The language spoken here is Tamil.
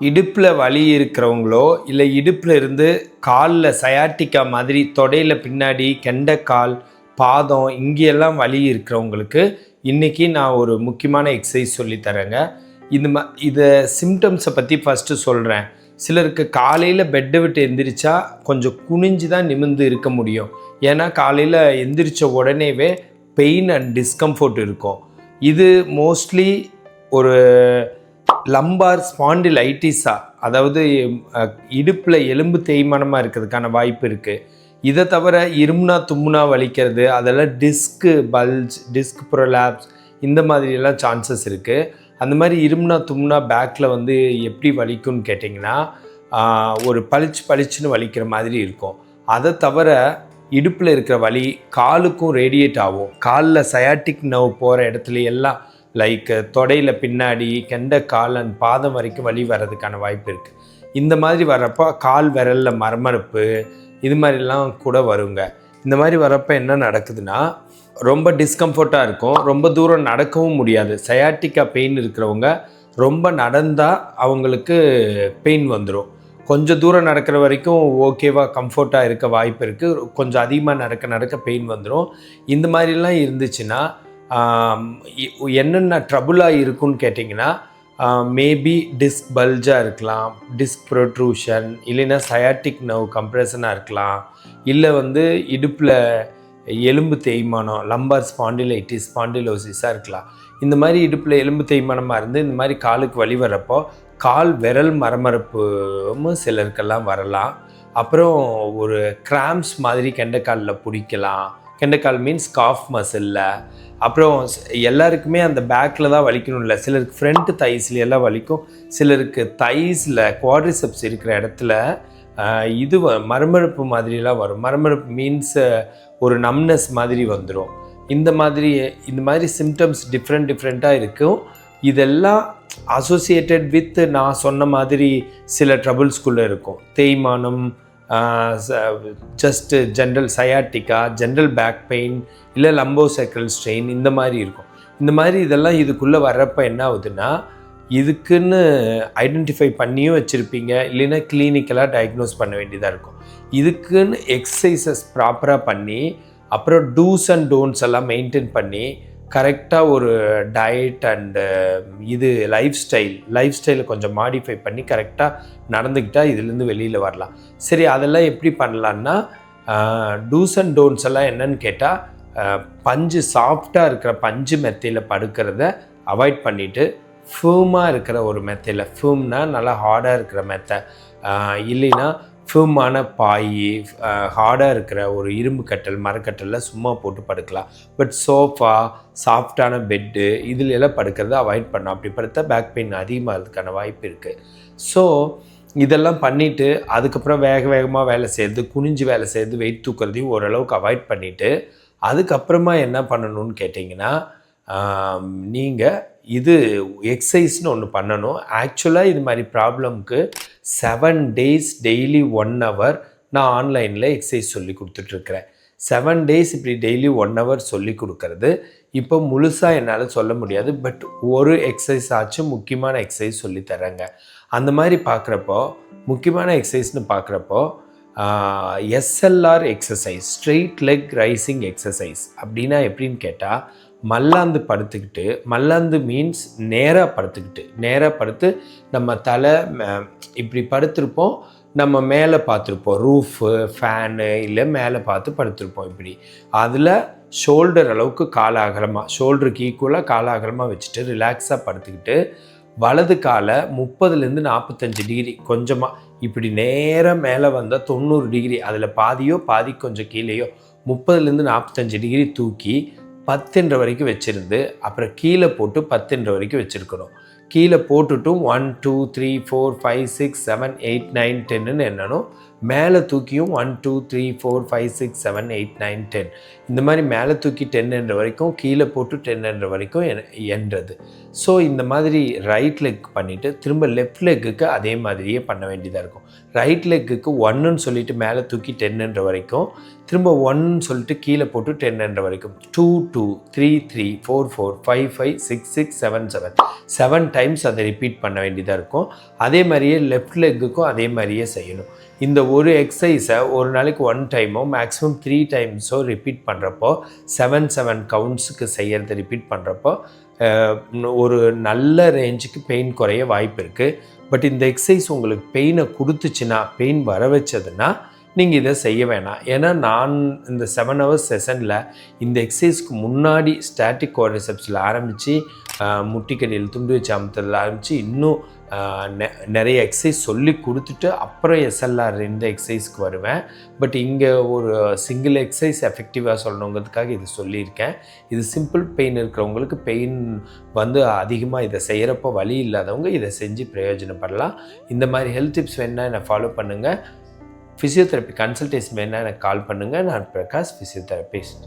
இடுப்பில் வலி இருக்கிறவங்களோ இல்லை இடுப்பில் இருந்து காலில் சயாட்டிக்கா மாதிரி தொடையில் பின்னாடி கெண்டைக்கால் பாதம் இங்கேயெல்லாம் வலி இருக்கிறவங்களுக்கு இன்றைக்கி நான் ஒரு முக்கியமான எக்ஸசைஸ் சொல்லித்தரேங்க இந்த மா இதை சிம்டம்ஸை பற்றி ஃபஸ்ட்டு சொல்கிறேன் சிலருக்கு காலையில் பெட்டை விட்டு எந்திரிச்சா கொஞ்சம் குனிஞ்சு தான் நிமிர்ந்து இருக்க முடியும். ஏன்னா காலையில் எந்திரிச்ச உடனேவே பெயின் அண்ட் டிஸ்கம்ஃபோர்ட் இருக்கும். இது மோஸ்ட்லி ஒரு லம்பார் ஸ்பாண்டிலைட்டிஸா அதாவது இடுப்பில் எலும்பு தேய்மானமாக இருக்கிறதுக்கான வாய்ப்பு இருக்குது இதை தவிர இருமுனா தும்முனா வலிக்கிறது அதெல்லாம் டிஸ்க்கு பல்ஜ் டிஸ்க் ப்ரொலாப்ஸ் இந்த மாதிரியெல்லாம் சான்சஸ் இருக்குது அந்த மாதிரி இருமுனா தும்னா பேக்கில் வந்து எப்படி வலிக்கும்னு கேட்டிங்கன்னா ஒரு பளிச்சு பளிச்சுன்னு வலிக்கிற மாதிரி இருக்கும். அதை தவிர இடுப்பில் இருக்கிற வலி காலுக்கும் ரேடியேட் ஆகும். காலில் சயாட்டிக் நவ் போகிற இடத்துல எல்லாம் லைக் தொடையில் பின்னாடி கெண்ட கால் அண்ட் பாதம் வரைக்கும் வலி வர்றதுக்கான வாய்ப்பு இருக்குது இந்த மாதிரி வர்றப்போ கால் விரலில் மரமரப்பு இது மாதிரிலாம் கூட வருங்க. இந்த மாதிரி வரப்போ என்ன நடக்குதுன்னா ரொம்ப டிஸ்கம்ஃபர்ட்டாக இருக்கும். ரொம்ப தூரம் நடக்கவும் முடியாது. சயாட்டிக்கா பெயின் இருக்கிறவங்க ரொம்ப நடந்தால் அவங்களுக்கு பெயின் வந்துடும் கொஞ்சம் தூரம் நடக்கிற வரைக்கும் ஓகேவா கம்ஃபர்ட்டாக இருக்க வாய்ப்பு இருக்குது கொஞ்சம் அதிகமாக நடக்க நடக்க பெயின் வந்துடும் இந்த மாதிரிலாம் இருந்துச்சுன்னா என்னென்ன ட்ரபுளாக இருக்குன்னு கேட்டிங்கன்னா மேபி டிஸ்க் பல்ஜாக இருக்கலாம் டிஸ்க் ப்ரொட்ரூஷன் இல்லைன்னா சயாட்டிக் நவ் கம்ப்ரெஷனாக இருக்கலாம் இல்லை வந்து இடுப்பில் எலும்பு தேய்மானம் லம்பார் ஸ்பாண்டிலைட்டிஸ் ஸ்பாண்டிலோசிஸாக இருக்கலாம். இந்த மாதிரி இடுப்பில் எலும்பு தேய்மானமாக இருந்து இந்த மாதிரி காலுக்கு வழி வரப்போ கால் விரல் மரமரப்பும் சிலருக்கெல்லாம் வரலாம். அப்புறம் ஒரு கிராம்ஸ் மாதிரி கெண்டைக்காலில் பிடிக்கலாம். கெண்டைக்கால் மீன்ஸ் காஃப் மசிலில் அப்புறம் எல்லாருக்குமே அந்த பேக்கில் தான் வலிக்கணும் இல்லை சிலருக்கு ஃப்ரண்ட் தைஸ்ல எல்லாம் வலிக்கும். சிலருக்கு தைஸில் குவாட்ரிசெப்ஸ் இருக்கிற இடத்துல இது வ- மரமரப்பு மாதிரிலாம் வரும். மரமரப்பு மீன்ஸ் ஒரு நம்னஸ் மாதிரி வந்துடும் இந்த மாதிரி இந்த மாதிரி சிம்டம்ஸ் டிஃப்ரெண்ட் டிஃப்ரெண்ட்டாக இருக்கும். இதெல்லாம் அசோசியேட்டட் வித் நான் சொன்ன மாதிரி சில ட்ரபுள்ஸ்குள்ளே இருக்கும். தேய்மானம் just general sciatica general back pain இல்லை லம்போ சைக்கிள் ஸ்ட்ரெயின் இந்த மாதிரி இருக்கும். இந்த மாதிரி இதெல்லாம் இதுக்குள்ளே வர்றப்ப என்ன ஆகுதுன்னா இதுக்குன்னு ஐடென்டிஃபை பண்ணியும் வச்சுருப்பீங்க இல்லைன்னா கிளினிக்கலாக டயக்னோஸ் பண்ண வேண்டியதாக இருக்கும். இதுக்குன்னு எக்ஸசைசஸ் ப்ராப்பராக பண்ணி அப்புறம் டூஸ் அண்ட் டோன்ட்ஸ் எல்லாம் மெயின்டைன் பண்ணி கரெக்டாக ஒரு டயட் அண்டு um, இது லைஃப் ஸ்டைல் லைஃப் ஸ்டைலை கொஞ்சம் மாடிஃபை பண்ணி கரெக்டாக நடந்துக்கிட்டால் இதுலேருந்து வெளியில் வரலாம். சரி அதெல்லாம் எப்படி பண்ணலான்னா டூஸ் அண்ட் டோன்ட்ஸ் எல்லாம் என்னன்னு கேட்டால் பஞ்சு சாஃப்டாக இருக்கிற பஞ்சு மெத்தையில் படுக்கிறத அவாய்ட் பண்ணிவிட்டு ஃபேமாக இருக்கிற ஒரு மெத்தையில் ஃபேம்னா நல்லா ஹார்டாக இருக்கிற மெத்தை இல்லைன்னா ஃபேமான பாய் ஹார்டாக இருக்கிற ஒரு இரும்பு கட்டல் மரக்கட்டலில் சும்மா போட்டு படுக்கலாம். பட் சோஃபா சாஃப்டான பெட்டு இதுல எல்லாம் படுக்கிறத அவாய்ட் பண்ணோம் அப்படி படுத்தா பேக் பெயின் அதிகமாகிறதுக்கான வாய்ப்பு இருக்குது ஸோ இதெல்லாம் பண்ணிவிட்டு அதுக்கப்புறம் வேக வேகமாக வேலை செய்கிறது குனிஞ்சு வேலை செய்கிறது வெயிட் தூக்குறதையும் ஓரளவுக்கு அவாய்ட் பண்ணிவிட்டு அதுக்கப்புறமா என்ன பண்ணணும்னு கேட்டிங்கன்னா நீங்கள் இது எக்ஸசைஸ்னு ஒன்று பண்ணணும். ஆக்சுவலாக இது மாதிரி ப்ராப்ளம்க்கு seven days daily one hour நான் ஆன்லைனில் எக்ஸசைஸ் சொல்லி கொடுத்துட்ருக்குறேன் செவன் டேஸ் இப்படி டெய்லி ஒன் ஹவர் சொல்லி கொடுக்கறது. இப்போ முழுசாக என்னால் சொல்ல முடியாது. பட் ஒரு எக்ஸசைஸ் ஆச்சும் முக்கியமான எக்ஸசைஸ் சொல்லி தரேங்க அந்த மாதிரி பார்க்குறப்போ முக்கியமான எக்ஸசைஸ்னு பார்க்குறப்போ SLR exercise straight leg raising exercise அப்படின்னா எப்படின்னு கேட்டால் மல்லாந்து படுத்துக்கிட்டு மல்லாந்து மீன்ஸ் நேராக படுத்துக்கிட்டு. நேராக படுத்து நம்ம தலை இப்படி படுத்திருப்போம் நம்ம மேலே பார்த்துருப்போம். ரூஃபு ஃபேனு இல்லை மேலே பார்த்து படுத்திருப்போம் இப்படி. அதில் ஷோல்டர் அளவுக்கு காலாகலமாக ஷோல்டருக்கு ஈக்குவலாக காலாகலமாக வச்சுட்டு ரிலாக்ஸாக படுத்துக்கிட்டு வலது காலை முப்பதுலேருந்து நாற்பத்தஞ்சு டிகிரி கொஞ்சமாக இப்படி நேராக மேலே வந்தால் தொண்ணூறு டிகிரி அதில் பாதியோ பாதி கொஞ்சம் கீழேயோ முப்பதுலேருந்து நாற்பத்தஞ்சு டிகிரி தூக்கி பத்துன்ற வரைக்கும் வச்சுருந்து அப்புறம் கீழே போட்டு பத்துன்ற வரைக்கும் வச்சுருக்கணும். கீழே போட்டுட்டும் one two three four five six seven eight nine டென்னு என்னன்னு மேலே தூக்கியும் one two three four five six seven eight nine ten இந்த மாதிரி மேலே தூக்கி டென் என்ற வரைக்கும் கீழே போட்டு டென் என்ற வரைக்கும் என்றது. எண்றது ஸோ இந்த மாதிரி ரைட் லெக் பண்ணிவிட்டு திரும்ப லெஃப்ட் லெக்குக்கு அதே மாதிரியே பண்ண வேண்டியதாக இருக்கும். ரைட் லெக்குக்கு ஒன்றுன்னு சொல்லிட்டு மேலே தூக்கி டென்னுன்ற வரைக்கும் திரும்ப ஒன்னு சொல்லிட்டு கீழே போட்டு டென்னுன்ற வரைக்கும். Two two three three four four five five six six seven seven seven times அதை ரிப்பீட் பண்ண வேண்டியதாக இருக்கும். அதே மாதிரியே லெஃப்ட் லெக்குக்கும் அதே மாதிரியே செய்யணும். இந்த ஒரு எக்ஸசைஸை ஒரு நாளைக்கு ஒன் டைமோ மேக்ஸிமம் த்ரீ டைம்ஸோ ரிப்பீட் பண்ணுறப்போ செவன் செவன் கவுண்ட்ஸுக்கு செய்கிறத ரிப்பீட் பண்ணுறப்போ ஒரு நல்ல ரேஞ்சுக்கு பெயின் குறைய வாய்ப்பு இருக்குது பட் இந்த எக்ஸசைஸ் உங்களுக்கு பெயினை கொடுத்துச்சுன்னா பெயின் வர வச்சதுன்னா நீங்கள் இதை செய்ய வேணாம். ஏன்னா நான் இந்த செவன் ஹவர்ஸ் செஷனில் இந்த எக்ஸசைஸ்க்கு முன்னாடி ஸ்டாட்டிக் கோரிசெப்ஸில் ஆரம்பித்து முட்டிக்கடியில் துண்டு வச்சு அமுத்துறதுல ஆரம்பித்து இன்னும் நிறைய எக்ஸசைஸ் சொல்லி கொடுத்துட்டு அப்புறம் எஸ்எல்ஆர் இந்த எக்ஸசைஸ்க்கு வருவேன். பட் இங்கே ஒரு சிங்கிள் எக்ஸசைஸ் எஃபெக்டிவாக சொல்லணுங்கிறதுக்காக இது சொல்லியிருக்கேன். இது சிம்பிள் பெயின் இருக்கிறவங்களுக்கு பெயின் வந்து அதிகமாக இதை செய்கிறப்போ வழி இல்லாதவங்க இதை செஞ்சு பிரயோஜனப்படலாம். இந்த மாதிரி ஹெல்த் டிப்ஸ் வேணால் என்னை ஃபாலோ பண்ணுங்கள் ஃபிசியோதெரப்பி கன்சல்டேஷன் வேணால் எனக்கு கால் பண்ணுங்கள் நான் பிரகாஷ் ஃபிசியோதெரபிஸ்ட்